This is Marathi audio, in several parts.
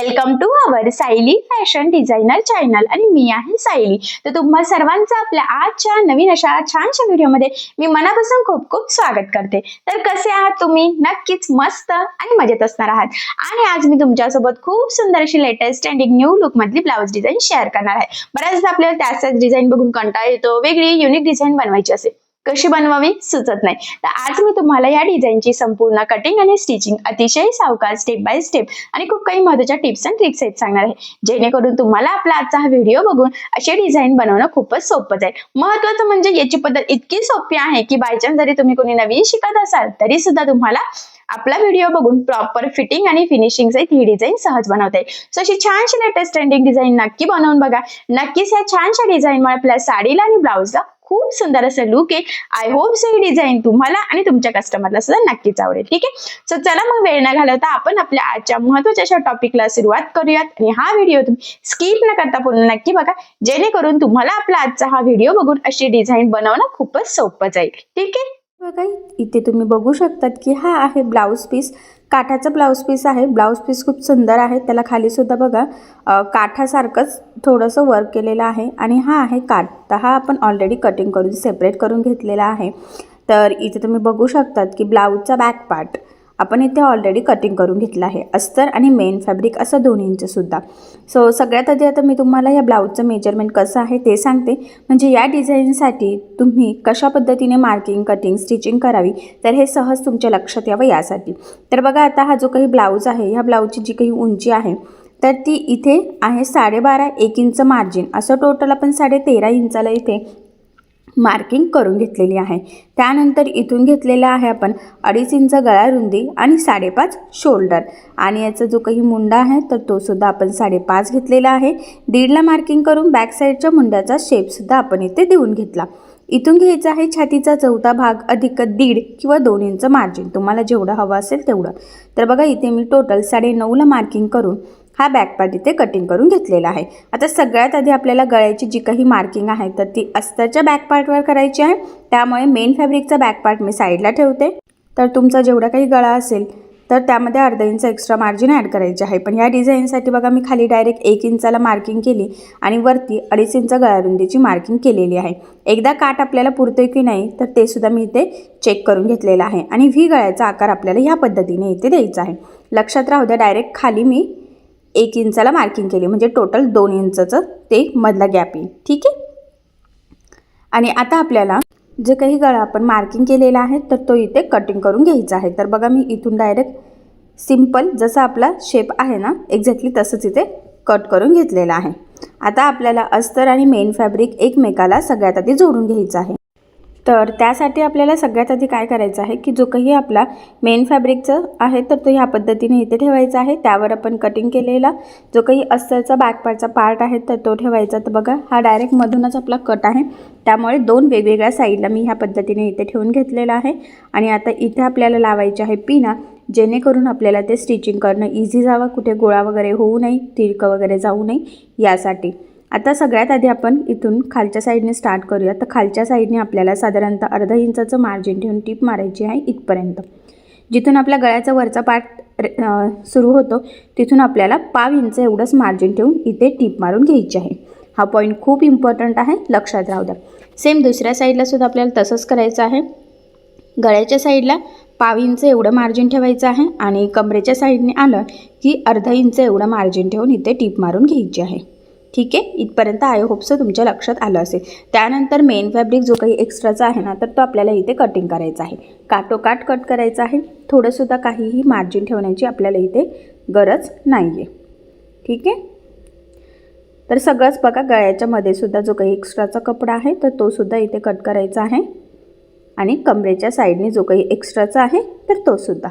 Welcome to our Sayali fashion designer channel आणि मी आहे सायली तर तुम्हा सर्वांचं आपल्या आजच्या नवीन अशा छानशा व्हिडिओमध्ये मी मनापासून खूप खूप स्वागत करते. तर कसे आहात तुम्ही? नक्कीच मस्त आणि मजेत असणार आहात. आणि आज मी तुमच्यासोबत खूप सुंदर अशी लेटेस्ट ट्रेंडिंग न्यू लुक मधली ब्लाऊज डिझाईन शेअर करणार आहे. बऱ्याचदा आपल्याला त्याच त्याच डिझाईन बघून कंटाळा येतो वेगळी युनिक डिझाईन बनवायची असेल. कशी बनवावी? सुचत नाही. तर आज मी तुम्हाला या डिझाईनची संपूर्ण कटिंग आणि स्टिचिंग अतिशय सावकार स्टेप बाय स्टेप आणि खूप काही महत्त्वाच्या टिप्स अँड ट्रिक्स आहेत सांगणार आहे. जेणेकरून तुम्हाला आपला आजचा हा व्हिडिओ बघून असे डिझाईन बनवणं खूपच सोपं जाईल महत्वाचं म्हणजे याची पद्धत इतकी सोपी आहे की बायचान्स जरी तुम्ही कोणी नवीन शिकत असाल तरी सुद्धा तुम्हाला आपला व्हिडिओ बघून प्रॉपर फिटिंग आणि फिनिशिंग सहित ही डिझाईन सहज बनवता येईल. सो अशी छानशी लेटेस्ट ट्रेंडिंग डिझाईन नक्की बनवून बघा. नक्कीच या छानशा डिझाईनमुळे आपल्या साडीला आणि ब्लाऊजला खूप सुंदर असं लुक आहे. आय होप सो ही डिझाईन तुम्हाला आणि तुमच्या कस्टमरला सुद्धा नक्कीच आवडेल. ठीक आहे? सो चला मग वेळ न घालवता आपण आपल्या आजच्या महत्त्वाच्या अशा टॉपिकला सुरुवात करूयात. आणि हा व्हिडिओ तुम्ही स्किप न करता पूर्ण नक्की बघा. जेणेकरून तुम्हाला आपला आजचा हा व्हिडिओ बघून अशी डिझाईन बनवणं खूपच सोपं जाईल. ठीक आहे? बघा इथे तुम्ही बघू शकतात की हा आहे ब्लाऊज पीस काठाचं ब्लाऊज पीस आहे. ब्लाऊज पीस खूप सुंदर आहे. त्याला खालीसुद्धा बघा काठासारखंच थोडंसं वर्क केलेलं आहे. आणि हा आहे काठ. तर हा आपण ऑलरेडी कटिंग करून सेपरेट करून घेतलेला आहे. तर इथे तुम्ही बघू शकतात की ब्लाऊजचा बॅक पार्ट आपण इथे ऑलरेडी कटिंग करून घेतलं आहे. अस्तर आणि मेन फॅब्रिक असं दोन्हींचं सुद्धा. सो सगळ्यात आधी आता मी तुम्हाला या ब्लाऊजचं मेजरमेंट कसं आहे ते सांगते. म्हणजे या डिझाईनसाठी तुम्ही कशा पद्धतीने मार्किंग कटिंग स्टिचिंग करावी तर हे सहज तुमच्या लक्षात यावं यासाठी. तर बघा आता हा जो काही ब्लाऊज आहे ह्या ब्लाऊजची जी काही उंची आहे तर ती इथे आहे साडेबारा एक इंच मार्जिन असं टोटल आपण साडे तेरा इंचाला इथे मार्किंग करून घेतलेली आहे. त्यानंतर इथून घेतलेला आहे आपण अडीच इंच गळा रुंदी आणि साडेपाच शोल्डर. आणि याचा जो काही मुंडा आहे तर तो सुद्धा आपण साडेपाच घेतलेला आहे. दीडला मार्किंग करून बॅक साईडच्या मुंड्याचा शेपसुद्धा आपण इथे देऊन घेतला. इथून घ्यायचा आहे छातीचा चौथा भाग अधिक दीड किंवा दोन इंच मार्जिन. तुम्हाला जेवढं हवं असेल तेवढं. तर बघा इथे मी टोटल साडे नऊला मार्किंग करून हा बॅक पार्ट इथे कटिंग करून घेतलेला आहे. आता सगळ्यात आधी आपल्याला गळ्याची जी काही मार्किंग आहे तर ती अस्तरच्या बॅक पार्टवर करायची आहे. त्यामुळे मेन फॅब्रिकचा बॅक पार्ट मी साईडला ठेवते. तर तुमचा जेवढा काही गळा असेल तर त्यामध्ये अर्धा इंच एक्स्ट्रा मार्जिन ॲड करायचे आहे. पण ह्या डिझाईनसाठी बघा मी खाली डायरेक्ट एक इंचाला मार्किंग केली आणि वरती अडीच इंच गळारुंदीची मार्किंग केलेली आहे. एकदा काठ आपल्याला पुरतोय की नाही तर ते सुद्धा मी इथे चेक करून घेतलेलं आहे. आणि व्ही गळ्याचा आकार आपल्याला ह्या पद्धतीने इथे द्यायचा आहे. लक्षात राहू द्या डायरेक्ट खाली मी एक इंचाला मार्किंग केली. म्हणजे टोटल दोन इंचचं ते मधला गॅप येईल. ठीक आहे? आणि आता आपल्याला जे काही गळा आपण मार्किंग केलेला आहे तर तो इथे कटिंग करून घ्यायचा आहे. तर बघा मी इथून डायरेक्ट सिंपल जसा आपला शेप आहे ना एक्झॅक्टली तसंच इथे कट करून घेतलेला आहे. आता आपल्याला अस्तर आणि मेन फॅब्रिक एकमेकाला सगळ्यात आधी जोडून घ्यायचं आहे. तर त्यासाठी आपल्याला सगळ्यात आधी काय करायचं आहे की जो काही आपला मेन फॅब्रिकचं आहे तर तो ह्या पद्धतीने इथे ठेवायचा आहे. त्यावर आपण कटिंग केलेला जो काही अस्तरचा बॅकपार्टचा पार्ट आहे तर तो ठेवायचा. तर बघा हा डायरेक्ट मधूनच आपला कट आहे. त्यामुळे दोन वेगवेगळ्या साईडला मी ह्या पद्धतीने इथे ठेवून घेतलेला आहे. आणि आता इथे आपल्याला लावायचे आहे पिना जेणेकरून आपल्याला ते स्टिचिंग करणं इझी जावं कुठे गोळा वगैरे होऊ नये तिरकं वगैरे जाऊ नये यासाठी. आता सगळ्यात आधी आपण इथून खालच्या साईडने स्टार्ट करूया. तर खालच्या साईडने आपल्याला साधारणतः अर्धा इंचाचं मार्जिन ठेवून टीप मारायची आहे इथपर्यंत. जिथून आपल्या गळ्याचा वरचा पार्ट सुरू होतो तिथून आपल्याला पाव इंच एवढंच मार्जिन ठेवून इथे टीप मारून घ्यायची आहे. हा पॉईंट खूप इम्पॉर्टंट आहे लक्षात राहू द्या. सेम दुसऱ्या साईडला सुद्धा आपल्याला तसंच करायचं आहे. गळ्याच्या साईडला पाव इंच एवढं मार्जिन ठेवायचं आहे आणि कमरेच्या साईडने आलं की अर्धा इंच एवढं मार्जिन ठेवून इथे टीप मारून घ्यायची आहे. ठीक आहे? इथपर्यंत आय होपचं तुमच्या लक्षात आलं असेल. त्यानंतर मेन फॅब्रिक जो काही एक्स्ट्राचा आहे ना तर तो आपल्याला इथे कटिंग करायचा आहे. काटोकाट कट करायचा आहे. थोडंसुद्धा काहीही मार्जिन ठेवण्याची आपल्याला इथे गरज नाही आहे ठीक आहे? तर सगळंच बघा गळ्याच्यामध्ये सुद्धा जो काही एक्स्ट्राचा कपडा आहे तर तो सुद्धा इथे कट करायचा आहे. आणि कमरेच्या साईडने जो काही एक्स्ट्राचा आहे तर तो सुद्धा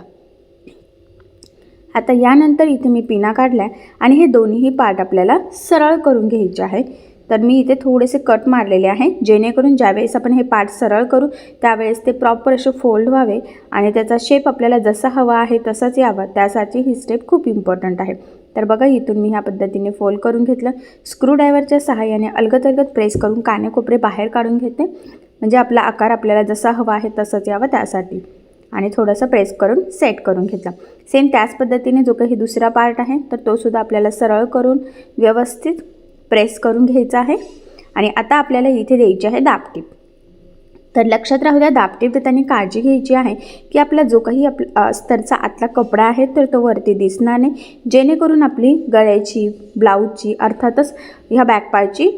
आता यानंतर इथे मी पिना काढल्या आणि हे दोन्हीही पार्ट आपल्याला सरळ करून घ्यायचे आहे तर मी इथे थोडेसे कट मारलेले आहे जेणेकरून ज्यावेळेस आपण हे पार्ट सरळ करू त्यावेळेस ते प्रॉपर असे फोल्ड व्हावे आणि त्याचा शेप आपल्याला जसा हवा आहे तसाच यावा त्यासाठी ही स्टेप खूप इम्पॉर्टंट आहे. तर बघा इथून मी ह्या पद्धतीने फोल्ड करून घेतलं. स्क्रूड्रायव्हरच्या सहाय्याने अलगद प्रेस करून कानेकोपरे बाहेर काढून घेते. म्हणजे आपला आकार आपल्याला जसा हवा आहे तसंच यावा त्यासाठी. आणि थोडंसं प्रेस करून सेट करून घेतला. सेम त्याच पद्धतीने जो काही दुसरा पार्ट आहे तर तो सुद्धा आपल्याला सरळ करून व्यवस्थित प्रेस करून घ्यायचा आहे. आणि आता आपल्याला इथे द्यायची आहे दाबटीप तर लक्षात राहू द्या दाबटीप देताना काळजी घ्यायची आहे की आपला जो काही आप अस्तरचा आतला कपडा आहे तर तो वरती दिसणार नाही. जेणेकरून आपली गळ्याची ब्लाऊजची अर्थातच ह्या बॅकपार्टची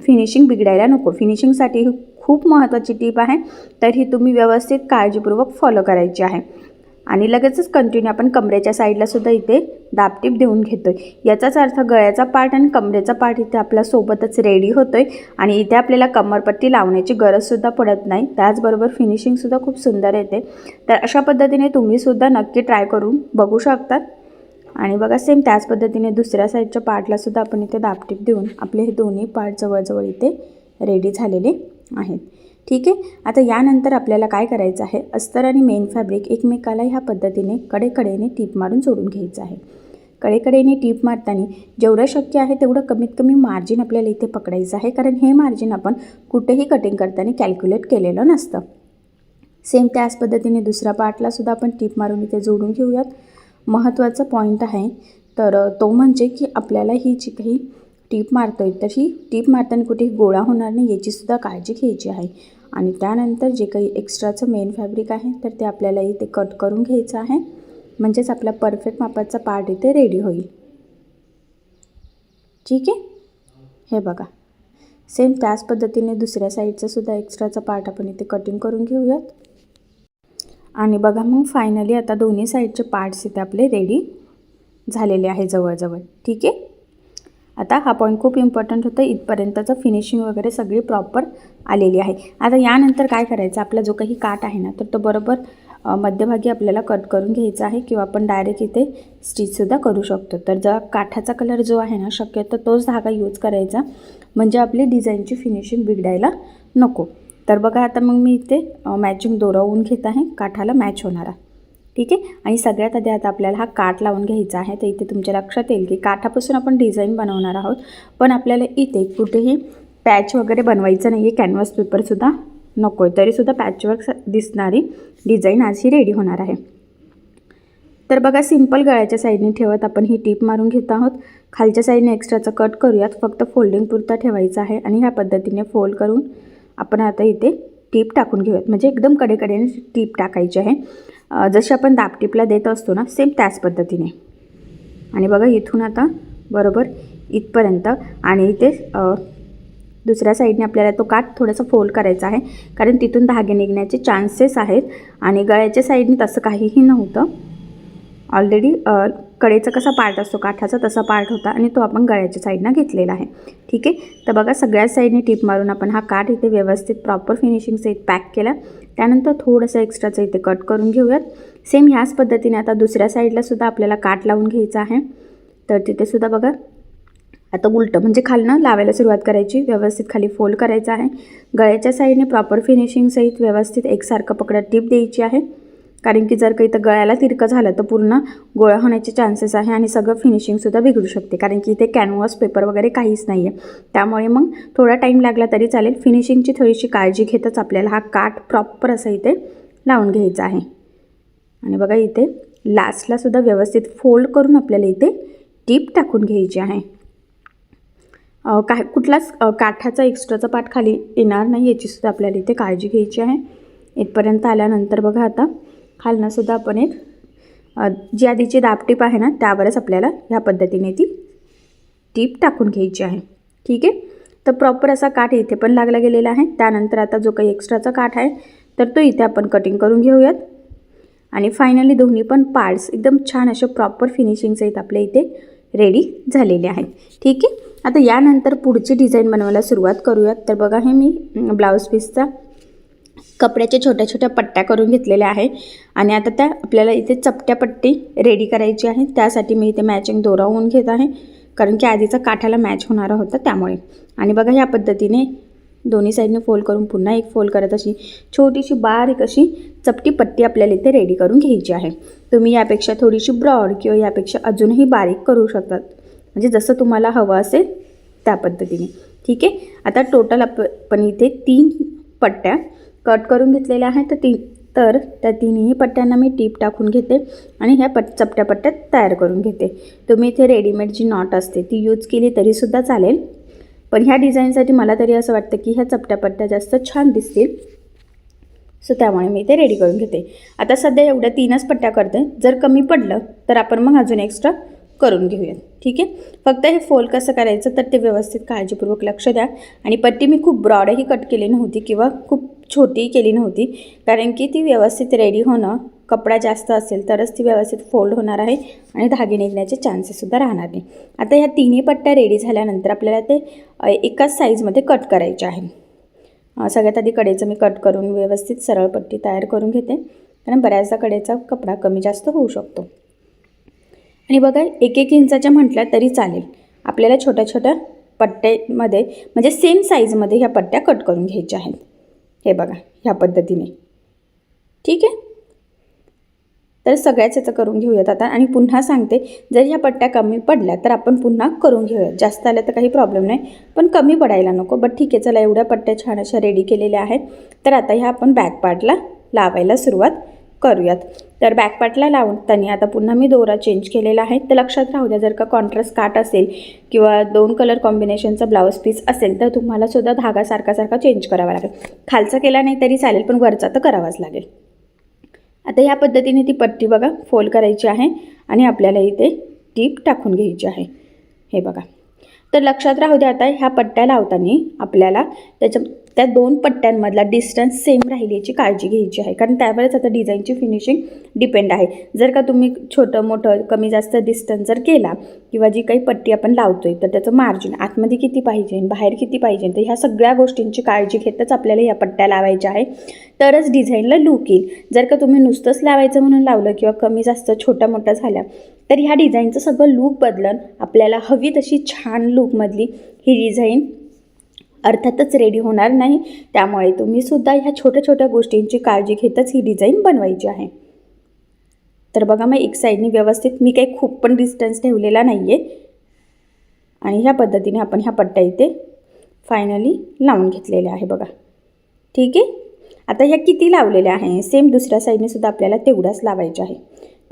फिनिशिंग बिघडायला नको. फिनिशिंगसाठी खूप महत्त्वाची टीप आहे. तर ही तुम्ही व्यवस्थित काळजीपूर्वक फॉलो करायची आहे. आणि लगेचच कंटिन्यू आपण कमरेच्या साईडला सुद्धा इथे दाबटीप देऊन घेतो आहे याचाच अर्थ गळ्याचा पार्ट आणि कमरेचा पार्ट इथे आपल्या सोबतच रेडी होतो आहे आणि इथे आपल्याला कमरपट्टी लावण्याची गरजसुद्धा पडत नाही. त्याचबरोबर फिनिशिंगसुद्धा खूप सुंदर येते. तर अशा पद्धतीने तुम्हीसुद्धा नक्की ट्राय करून बघू शकतात आणि बघा सेम त्याच पद्धतीने दुसऱ्या साईडच्या पार्टलासुद्धा आपण इथे दाबटीप देऊन आपले हे दोन्ही पार्ट जवळजवळ इथे रेडी झालेले आहेत. ठीक आहे? आता यानंतर आपल्याला काय करायचं आहे? अस्तर आणि मेन फॅब्रिक एकमेकाला ह्या पद्धतीने कडेकडेने टीप मारून जोडून घ्यायचं आहे. कडेकडेने टीप मारताना जेवढं शक्य आहे तेवढं कमीत कमी मार्जिन आपल्याला इथे पकडायचं आहे. कारण हे मार्जिन आपण कुठेही कटिंग करताना कॅल्क्युलेट केलेलं नसतं. सेम त्याच पद्धतीने दुसऱ्या पार्टलासुद्धा आपण टीप मारून इथे जोडून घेऊयात. महत्त्वाचा पॉईंट आहे. तर तो म्हणजे की आपल्याला ही जी काही टीप मारतोय तर ही टीप मारताना कुठे गोळा होणार नाही याचीसुद्धा काळजी घ्यायची आहे. आणि त्यानंतर जे काही एक्स्ट्राचं मेन फॅब्रिक आहे तर ते आपल्याला इथे कट करून घ्यायचं आहे. म्हणजेच आपला परफेक्ट मापाचा पार्ट इथे रेडी होईल. ठीक आहे? हे बघा. सेम त्याच पद्धतीने दुसऱ्या साईडचा सुद्धा एक्स्ट्राचा पार्ट आपण इथे कटिंग करून घेऊयात. आणि बघा मग फायनली आता दोन्ही साईडचे पार्ट्स इथे आपले रेडी झालेले आहे जवळजवळ. ठीक आहे? आता हा पॉईंट खूप इम्पॉर्टंट होतं. इथपर्यंतचं फिनिशिंग वगैरे सगळी प्रॉपर आलेली आहे. आता यानंतर काय करायचं? आपला जो काही काट आहे ना तर तो बरोबर मध्यभागी आपल्याला कट करून घ्यायचा आहे किंवा आपण डायरेक्ट इथे स्टिचसुद्धा करू शकतो. तर जर काठाचा कलर जो आहे ना शक्यतो तोच धागा यूज करायचा. म्हणजे आपली डिझाईनची फिनिशिंग बिघडायला नको. तर बघा आता मग मी इथे मॅचिंग दोरावून घेत आहे. काठाला मॅच होणारा ठीक आहे? आणि सगळ्यात आधी आता आपल्याला हा काठ लावून घ्यायचा आहे. तर इथे तुमच्या लक्षात येईल की काठापासून आपण डिझाईन बनवणार आहोत. पण आपल्याला इथे कुठेही पॅच वगैरे बनवायचं नाही आहे कॅनव्हास पेपरसुद्धा नको आहे तरीसुद्धा पॅचवर्क दिसणारी डिझाईन आज ही रेडी होणार आहे. तर बघा सिंपल गळ्याच्या साईडने ठेवत आपण ही टीप मारून घेत आहोत. खालच्या साईडने एक्स्ट्राचं कट करूयात. फक्त फोल्डिंग पुरता ठेवायचं आहे आणि ह्या पद्धतीने फोल्ड करून आपण आता इथे टीप टाकून घेऊयात. म्हणजे एकदम कडेकडेने टीप टाकायची आहे. जशी आपण दापटीपला देत असतो ना सेम त्याच पद्धतीने. आणि बघा इथून आता बरोबर इथपर्यंत. आणि इथे दुसऱ्या साईडने आपल्याला तो काठ थोडासा फोल्ड करायचा आहे. कारण तिथून धागे निघण्याचे चान्सेस आहेत. आणि गळ्याच्या साईडने तसं काहीही नव्हतं. ऑलरेडी कडेचा कसा पार्ट असतो काठाचा तसा पार्ट होता आणि तो आपण गळ्याच्या साईडनं घेतलेला आहे. ठीक आहे? तर बघा सगळ्याच साईडने टीप मारून आपण हा काठ इथे व्यवस्थित प्रॉपर फिनिशिंगचा इथे पॅक केला. त्यानंतर थोडंसं एक्स्ट्राचं इथे कट करून घेऊयात. सेम ह्याच पद्धतीने आता दुसऱ्या साईडलासुद्धा आपल्याला काठ लावून घ्यायचा आहे. तर तिथेसुद्धा बघा आता उलटं म्हणजे खालनं लावायला सुरुवात करायची. व्यवस्थित खाली फोल्ड करायचं आहे. गळ्याच्या साईडने प्रॉपर फिनिशिंगसहित व्यवस्थित एकसारखं पकडत टीप द्यायची आहे. कारण की जर काही तर गळ्याला तिरकं झालं तर पूर्ण गोळा होण्याचे चान्सेस आहे आणि सगळं फिनिशिंगसुद्धा बिघडू शकते. कारण की इथे कॅनव्हास पेपर वगैरे काहीच नाही आहे त्यामुळे मग थोडा टाईम लागला तरी चालेल. फिनिशिंगची थोडीशी काळजी घेतच आपल्याला हा काठ प्रॉपर असं इथे लावून घ्यायचा आहे. आणि बघा इथे लास्टलासुद्धा व्यवस्थित फोल्ड करून आपल्याला इथे टीप टाकून घ्यायची आहे. काय कुठलाच काठाचा एक्स्ट्राचा पाठ खाली येणार नाही याचीसुद्धा आपल्याला इथे काळजी घ्यायची आहे. इथपर्यंत आल्यानंतर बघा आता खालनंसुद्धा आपण एक जी आधीची दाबटीप आहे ना त्यावरच आपल्याला ह्या पद्धतीने ती टीप टाकून घ्यायची आहे. ठीक आहे? तर प्रॉपर असा काठ इथे पण लागला गेलेला आहे. त्यानंतर आता जो काही एक्स्ट्राचा काठ आहे तर तो इथे आपण कटिंग करून घेऊयात. आणि फायनली दोन्ही पण पार्ट्स एकदम छान असे प्रॉपर फिनिशिंगसहित आपल्या इथे रेडी झालेले आहेत. ठीक आहे? आता यानंतर पुढची डिझाईन बनवायला सुरुवात करूयात. तर बघा हे मी ब्लाऊज पीसचा कपड्याच्या छोट्या छोट्या पट्ट्या करून घेतलेल्या आहे. आणि आता त्या आपल्याला इथे चपट्या पट्टी रेडी करायची आहे. त्यासाठी मी इथे मॅचिंग दोरा होऊन घेत आहे. कारण की आधीचा काठाला मॅच होणारा होता त्यामुळे. आणि बघा ह्या पद्धतीने दोन्ही साईडने फोल्ड करून पुन्हा एक फोल्ड करत अशी छोटीशी बारीक अशी चपटी पट्टी आपल्याला इथे रेडी करून घ्यायची आहे. तुम्ही यापेक्षा थोडीशी ब्रॉड किंवा यापेक्षा अजूनही बारीक करू शकतात. म्हणजे जसं तुम्हाला हवं असेल त्या पद्धतीने. ठीक आहे? आता टोटल आप पण इथे तीन पट्ट्या कट करून घेतलेल्या आहेत तर ती तर त्या तिन्ही पट्ट्यांना मी टीप टाकून घेते आणि ह्या पट चपट्या पट्ट्यात तयार करून घेते. तुम्ही इथे रेडीमेड जी नॉट असते ती यूज केली तरीसुद्धा चालेल. पण ह्या डिझाईनसाठी मला तरी असं वाटतं की ह्या चपट्या पट्ट्या जास्त छान दिसतील. सो त्यामुळे मी ते रेडी करून घेते. आता सध्या एवढ्या तीनच पट्ट्या करते. जर कमी पडलं तर आपण मग अजून एक्स्ट्रा करून घेऊयात. ठीक आहे? फक्त हे फोल्ड कसं करायचं तर ते व्यवस्थित काळजीपूर्वक लक्ष द्या. आणि पट्टी मी खूप ब्रॉडही कट केली नव्हती किंवा खूप छोटीही केली नव्हती. कारण की ती व्यवस्थित रेडी होणं कपडा जास्त असेल तरच ती व्यवस्थित फोल्ड होणार आहे आणि धागे निघण्याचे चान्सेससुद्धा राहणार नाही. आता ह्या तिन्ही पट्ट्या रेडी झाल्यानंतर आपल्याला ते एकाच साईजमध्ये कट करायचे आहे. सगळ्यात आधी कडेचं मी कट करून व्यवस्थित सरळ पट्टी तयार करून घेते. कारण बऱ्याचदा कडेचा कपडा कमी जास्त होऊ शकतो. आणि बघा एक एक इंचाच्या म्हटल्या तरी चालेल. आपल्याला छोट्या छोट्या पट्ट्यामध्ये म्हणजे सेम साईजमध्ये ह्या पट्ट्या कट करून घ्यायच्या आहेत. हे बघा ह्या पद्धतीने. ठीक आहे? तर सगळ्याच याचं करून घेऊयात आता. आणि पुन्हा सांगते जर ह्या पट्ट्या कमी पडल्या तर आपण पुन्हा करून घेऊयात. जास्त आल्या तर काही प्रॉब्लेम नाही पण कमी पडायला नको. बट ठीक आहे चला एवढ्या पट्ट्या छान अशा रेडी केलेल्या आहेत. तर आता ह्या आपण बॅक पार्टला लावायला सुरुवात करूयात. तर बॅक लावून लावताना आता पुन्हा मी दोरा चेंज केलेला आहे. तर लक्षात राहू द्या जर का कॉन्ट्रास्ट काट असेल किंवा दोन कलर कॉम्बिनेशनचा ब्लाऊज पीस असेल तर तुम्हाला सुद्धा धागा सारखा सारखा चेंज करावा लागेल. खालचा केला नाही तरी चालेल पण वरचा तर करावाच लागेल. आता ह्या पद्धतीने ती पट्टी बघा फोल्ड करायची आहे आणि आपल्याला इथे टीप टाकून घ्यायची आहे. हे बघा. तर लक्षात राहू द्या आता ह्या पट्ट्या लावताना आपल्याला त्याच्या त्या दोन पट्ट्यांमधला डिस्टन्स सेम राहील याची काळजी घ्यायची आहे. कारण त्यावरच आता डिझाईनची फिनिशिंग डिपेंड आहे. जर का तुम्ही छोटं मोठं कमी जास्त डिस्टन्स जर केला किंवा जी काही पट्टी आपण लावतो आहे तर त्याचं मार्जिन आतमध्ये किती पाहिजे बाहेर किती पाहिजे तर ह्या सगळ्या गोष्टींची काळजी घेतच आपल्याला ह्या पट्ट्या लावायच्या आहे. तरच डिझाईनला लूक येईल. जर का तुम्ही नुसतंच लावायचं म्हणून लावलं किंवा कमी जास्त छोट्या मोठं झालं तर ह्या डिझाईनचं सगळं लूक बदलन आपल्याला हवी तशी छान लूकमधली ही डिझाईन अर्थातच रेडी होणार नाही. त्यामुळे तुम्ही सुद्धा ह्या छोट्या छोट्या गोष्टींची काळजी घेतच ही डिझाईन बनवायची आहे. तर बघा मग एक साईडनी व्यवस्थित मी काही खूप पण डिस्टन्स ठेवलेला नाही आहे आणि ह्या पद्धतीने आपण ह्या पट्ट्या इथे फायनली लावून घेतलेल्या आहे बघा. ठीक आहे? आता ह्या किती लावलेल्या आहे? सेम दुसऱ्या साईडने सुद्धा आपल्याला तेवढाच लावायच्या आहे.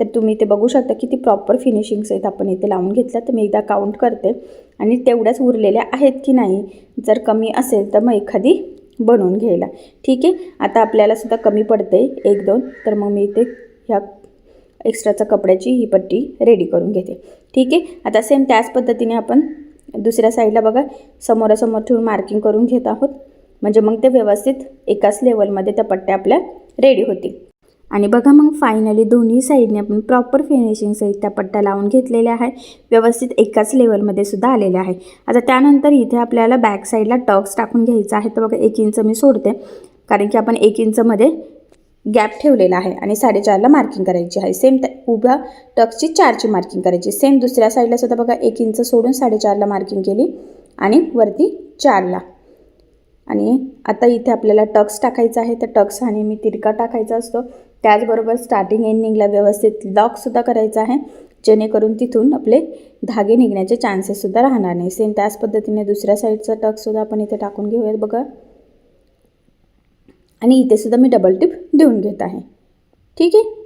तर तुम्ही इथे बघू शकता किती प्रॉपर फिनिशिंग्स आहेत. आपण इथे लावून घेतल्या तर मी एकदा काउंट करते. आणि तेवढ्याच उरलेल्या आहेत की नाही जर कमी असेल तर मग एखादी बनवून घ्यायला. ठीक आहे? आता आपल्याला सुद्धा कमी पडते. एक दोन. तर मग मी इथे ह्या एक्स्ट्राचा कपड्याची ही पट्टी रेडी करून घेते. ठीक आहे? आता सेम त्याच पद्धतीने आपण दुसऱ्या साईडला बघा. समोरासमोर ठेवून मार्किंग करून घेत आहोत. म्हणजे मग ते व्यवस्थित एकाच लेवलमध्ये त्या पट्ट्या आपल्या रेडी होतील. आणि बघा मग फायनली दोन्ही साईडने आपण प्रॉपर फिनिशिंग सहित त्या पट्ट्या लावून घेतलेल्या आहे व्यवस्थित एकाच लेवलमध्ये सुद्धा आलेल्या आहे आता त्यानंतर इथे आपल्याला बॅक साईडला टक्स टाकून घ्यायचं आहे. तर बघा एक इंच मी सोडते. कारण की आपण एक इंचमध्ये गॅप ठेवलेला आहे आणि साडेचारला मार्किंग करायची आहे. सेम त्या उभ्या टक्सची चारची मार्किंग करायची. सेम दुसऱ्या साईडला सुद्धा बघा एक इंच सोडून साडेचारला मार्किंग केली आणि वरती चारला आणि आता इथे आपल्याला टक्स टाकायचा आहे. तर टक्स आणि मी तिरका टाकायचा असतो. त्याचबरोबर स्टार्टिंग एंडिंगला व्यवस्थित लॉकसुद्धा करायचा आहे. जेणेकरून तिथून आपले धागे निघण्याचे चान्सेससुद्धा राहणार नाही. सेम त्याच पद्धतीने दुसऱ्या साईडचा टक्ससुद्धा आपण इथे टाकून घेऊयात बघा. आणि इथेसुद्धा मी डबल टिप देऊन घेत आहे. ठीक आहे?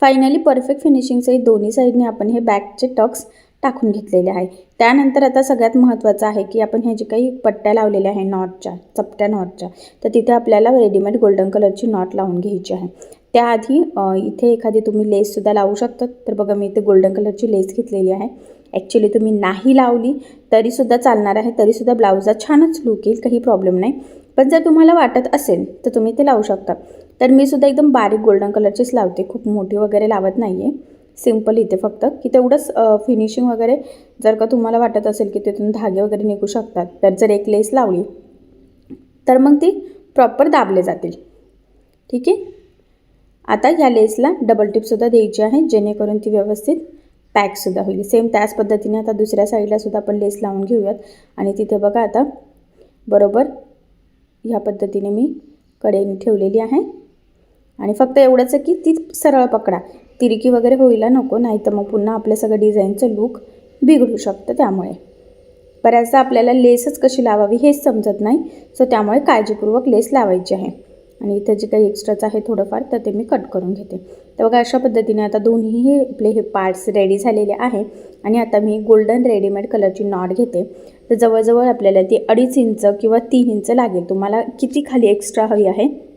फायनली परफेक्ट फिनिशिंगसहित दोन्ही साईडने आपण हे बॅकचे टक्स टाकून घेतलेले आहे. त्यानंतर आता सगळ्यात महत्त्वाचं आहे की आपण ह्या जे काही पट्ट्या लावलेल्या आहे नॉटच्या चपट्या नॉटच्या तर तिथे आपल्याला रेडीमेड गोल्डन कलरची नॉट लावून घ्यायची आहे. त्याआधी इथे एखादी तुम्ही लेससुद्धा लावू शकतात. तर बघा मी इथे गोल्डन कलरची लेस घेतलेली आहे. ॲक्च्युली तुम्ही नाही लावली तरीसुद्धा चालणार आहे. तरीसुद्धा ब्लाऊजा छानच लूक येईल काही प्रॉब्लेम नाही. पण जर तुम्हाला वाटत असेल तर तुम्ही ते लावू शकता. तर मी सुद्धा एकदम बारीक गोल्डन कलरचीच लावते. खूप मोठी वगैरे लावत नाही आहे सिंपल इथे फक्त की तेवढंच फिनिशिंग वगैरे जर का तुम्हाला वाटत असेल की तिथून धागे वगैरे निघू शकतात तर जर एक लेस लावली तर मग ती प्रॉपर दाबले जातील. ठीक आहे? आता या लेसला डबल टिपसुद्धा द्यायची आहे जेणेकरून ती व्यवस्थित पॅकसुद्धा होईल. सेम त्याच पद्धतीने आता दुसऱ्या साईडलासुद्धा आपण लेस लावून घेऊयात. आणि तिथे बघा आता बरोबर ह्या पद्धतीने मी कडेने ठेवलेली आहे. आणि फक्त एवढंच की ती सरळ पकडा. तिरकी वगैरे होईला नको नाही तर मग पुन्हा आपलं सगळं डिझाईनचं लूक बिघडू शकतं त्यामुळे. बऱ्याचदा आपल्याला लेसच कशी लावावी हेच समजत नाही सो त्यामुळे काळजीपूर्वक लेस लावायची आहे. आणि इथं जे काही एक्स्ट्राच आहे थोडंफार तर ते मी कट करून घेते. तर बघा अशा पद्धतीने आता दोन्ही हे आपले हे पार्ट्स रेडी झालेले आहे. आणि आता मी गोल्डन रेडीमेड कलरची नॉट घेते. तर जवळजवळ आपल्याला ती अडीच इंच किंवा तीन इंच लागेल. तुम्हाला किती खाली एक्स्ट्रा हवी आहे?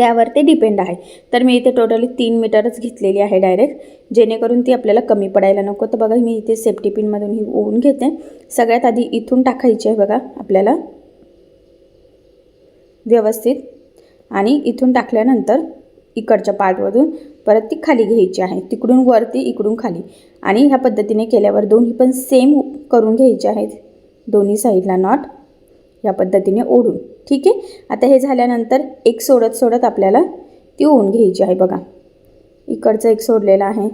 त्यावर ते डिपेंड आहे. तर मी इथे टोटली तीन मीटरच घेतलेली आहे डायरेक्ट जेणेकरून ती आपल्याला कमी पडायला नको. तर बघा मी इथे सेफ्टी पिनमधून ही ओवून घेते. सगळ्यात आधी इथून टाकायची आहे बघा आपल्याला. व्यवस्थित. आणि इथून टाकल्यानंतर इकडच्या पार्टमधून परत ती खाली घ्यायची आहे. तिकडून वरती इकडून खाली. आणि ह्या पद्धतीने केल्यावर दोन्ही पण सेम करून घ्यायचे आहेत. दोन्ही साईडला नॉट या पद्धतीने ओढून. ठीक आहे? आता हे झाल्यानंतर एक सोडत सोडत आपल्याला ती ओढून घ्यायची आहे बघा. इकडचं एक सोडलेलं आहे.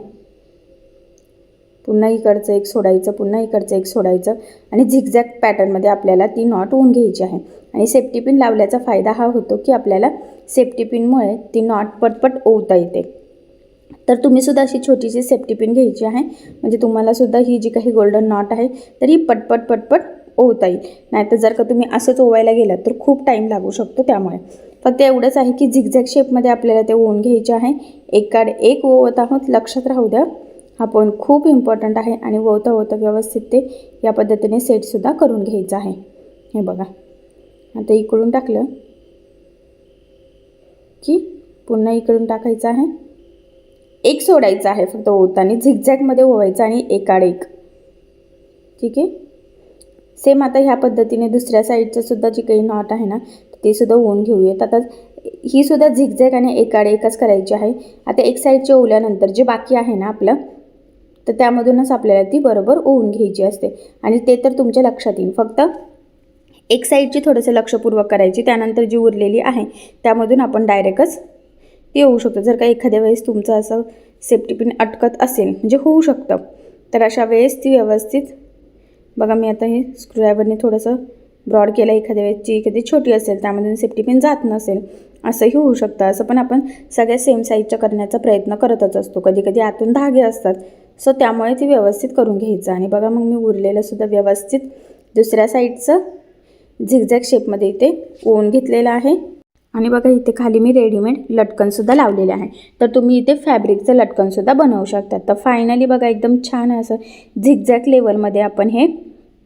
पुन्हा इकडचं एक सोडायचं पुन्हा इकडचं एक सोडायचं आणि झिगझॅग पॅटर्नमध्ये आपल्याला ती नॉट होऊन घ्यायची आहे. आणि सेफ्टी पिन लावल्याचा फायदा हा होतो की आपल्याला सेफ्टी पिनमुळे ती नॉट पटपट ओवता येते. तर तुम्हीसुद्धा अशी छोटीशी सेफ्टी पिन घ्यायची आहे. म्हणजे तुम्हालासुद्धा ही जी काही गोल्डन नॉट आहे तर ही पटपट पटपट ओवता येईल नाहीतर जर का तुम्ही असंच ओवायला गेलात तर खूप टाईम लागू शकतो त्यामुळे. फक्त एवढंच आहे की झिगझॅग शेपमध्ये आपल्याला ते ओवून घ्यायचे आहे. एकाड एक ओवत आहोत लक्षात राहू द्या. हा पॉईंट खूप इम्पॉर्टंट आहे आणि ओवता ओवता व्यवस्थित ते या पद्धतीने सेटसुद्धा करून घ्यायचं आहे. हे बघा. आता इकडून टाकलं की पुन्हा इकडून टाकायचं आहे. एक सोडायचं आहे फक्त ओवताना. झिगझॅगमध्ये ओवायचं आणि एकाड एक. ठीक आहे? सेम आता ह्या पद्धतीने दुसऱ्या साईडचं सुद्धा जी काही नॉट आहे ना ते सुद्धा ओवून घेऊयात. आता ही सुद्धा झिकझॅक आणि एकाडे एकच करायची आहे. आता एक साईडची ओवल्यानंतर जे बाकी आहे ना आपलं तर त्यामधूनच आपल्याला ती बरोबर ओवून घ्यायची असते. आणि ते तर तुमच्या लक्षात येईल. फक्त एक साईडची थोडंसं लक्षपूर्वक करायची त्यानंतर जी उरलेली आहे त्यामधून आपण डायरेक्टच ती होऊ शकतो. जर का एखाद्या वेळेस तुमचं असं सेफ्टी पिन अटकत असेल म्हणजे होऊ शकतं तर अशा वेळेस ती व्यवस्थित बघा मी आता हे स्क्रूड्रायव्हरने थोडंसं ब्रॉड केलं एखाद्या वेळेस एखादी छोटी असेल त्यामधून सेफ्टी पिन जात नसेल असंही होऊ शकतं. असं पण आपण सगळ्या सेम साईजच्या करण्याचा प्रयत्न करतच असतो. कधी कधी आतून धागे असतात. सो त्यामुळे ती व्यवस्थित करून घ्यायचं. आणि बघा मग मी उरलेलंसुद्धा व्यवस्थित दुसऱ्या साईडचं झिगझॅग शेपमध्ये इथे ओवून घेतलेलं आहे. आणि बघा इथे खाली मी रेडीमेड लटकनसुद्धा लावलेले आहे. तर तुम्ही इथे फॅब्रिकचं लटकनसुद्धा बनवू शकता. तर फायनली बघा एकदम छान असं झिगझॅग लेवलमध्ये आपण हे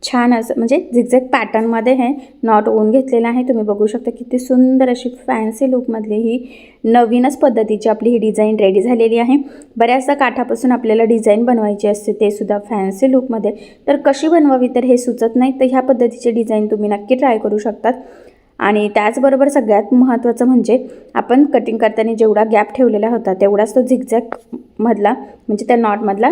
छान असं म्हणजे झिगझॅग पॅटर्नमध्ये हे नॉट ओन घेतलेलं आहे. तुम्ही बघू शकता किती सुंदर अशी फॅन्सी लुकमधली ही नवीनच पद्धतीची आपली ही डिझाईन रेडी झालेली आहे. बऱ्याचदा काठापासून आपल्याला डिझाईन बनवायची असते ते सुद्धा फॅन्सी लुकमध्ये. तर कशी बनवावी तर हे सुचत नाही तर ह्या पद्धतीचे डिझाईन तुम्ही नक्की ट्राय करू शकतात. आणि त्याचबरोबर सगळ्यात महत्त्वाचं म्हणजे आपण कटिंग करताना जेवढा गॅप ठेवलेला होता तेवढाच तो झिगझॅगमधला म्हणजे त्या नॉटमधला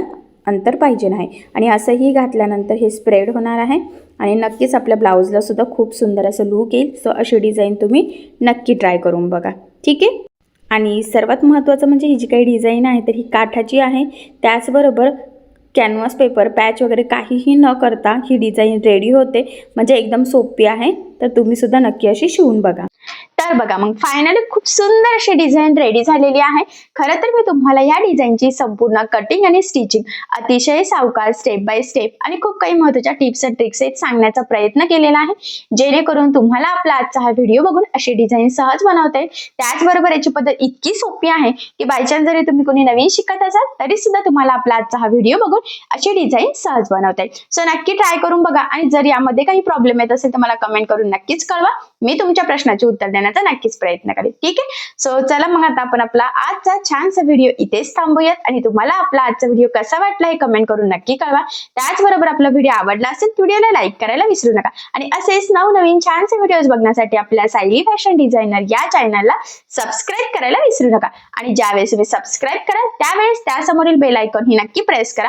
अंतर पाहिजे नाही. आणि असंही घातल्यानंतर हे स्प्रेड होणार आहे. आणि नक्कीच आपल्या ब्लाऊजला सुद्धा खूप सुंदर असं लूक येईल. सो अशी डिझाईन तुम्ही नक्की ट्राय करून बघा. ठीक आहे? आणि सर्वात महत्त्वाचं म्हणजे ही जी काही डिझाईन आहे तर ही काठाची आहे. त्याचबरोबर कॅनव्हास पेपर पॅच वगैरे काहीही न करता ही डिझाईन रेडी होते. म्हणजे एकदम सोपी आहे. तर तुम्हीसुद्धा नक्की अशी शिवून बघा. तर बघा मग फायनली खूप सुंदर अशी डिझाईन रेडी झालेली आहे. खरं तर मी तुम्हाला या डिझाईनची संपूर्ण कटिंग आणि स्टिचिंग अतिशय सावकार स्टेप बाय स्टेप आणि खूप काही महत्त्वाच्या टिप्स अँड ट्रिक्स आहेत सांगण्याचा प्रयत्न केलेला आहे. जेणेकरून तुम्हाला आपला आजचा हा व्हिडिओ बघून अशी डिझाईन सहज बनवता येईल. त्याचबरोबर याची पद्धत इतकी सोपी आहे की बायचान्स जरी तुम्ही कोणी नवीन शिकत असाल तरी सुद्धा तुम्हाला आपला आजचा हा व्हिडिओ बघून अशी डिझाईन सहज बनवता येईल. सो नक्की ट्राय करून बघा आणि जर यामध्ये काही प्रॉब्लेम येत असेल तर मला कमेंट करून नक्कीच कळवा. मी तुमच्या प्रश्नाचे उत्तर देणार करण्याचा नक्कीच प्रयत्न करेल ठीक आहे? सो चला मग आता आपण आपला आजचा छानसा व्हिडिओ इथेच थांबूयात. आणि तुम्हाला आपला आजचा व्हिडिओ कसा वाटला हे कमेंट करून नक्की कळवा. त्याचबरोबर आपला व्हिडिओ आवडला असेल व्हिडिओला लाईक करायला विसरू नका. आणि असेच नवनवीन छानसे व्हिडिओज बघण्यासाठी आपल्या सायली फॅशन डिझायनर या चॅनलला सबस्क्राईब करायला विसरू नका. आणि ज्यावेळेस तुम्ही सबस्क्राईब कराल त्यावेळेस त्यासमोरील बेल आयकॉन ही नक्की प्रेस करा.